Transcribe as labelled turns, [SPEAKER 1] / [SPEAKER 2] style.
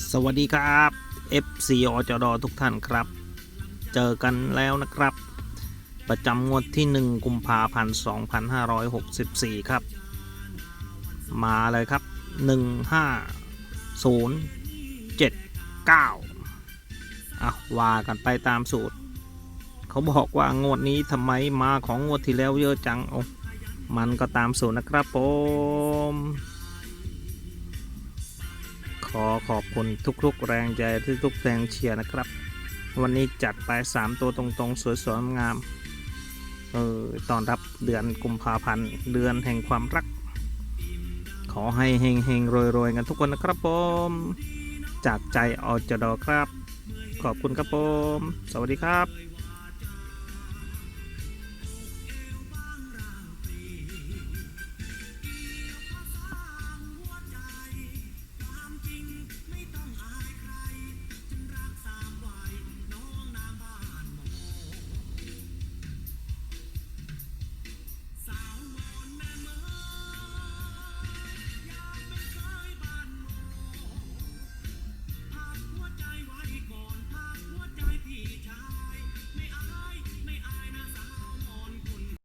[SPEAKER 1] สวัสดีครับ FC อจดทุกท่านครับ เจอกันแล้วนะครับ ประจำงวดที่ 1 กุมภาพันธ์2564 ครับ มาเลยครับ 15079อะว่ากันไปตามสูตร เขาบอกว่างวดนี้ทำไมมาของงวดที่แล้วเยอะจังโอ้มันก็ตามสูตรนะครับผม อขอบคุณทุกๆ แรงใจที่ทุกแรงเชียร์นะครับ วันนี้จัดไป 3 ตัวตรงๆ สวยๆงามเออตอนรับเดือนกุมภาพันธ์เดือนแห่งความรัก ขอให้เฮงเฮงๆรวยๆ กันทุกคนนะครับผม จากใจอจดอครับ ขอบคุณครับผม สวัสดีครับ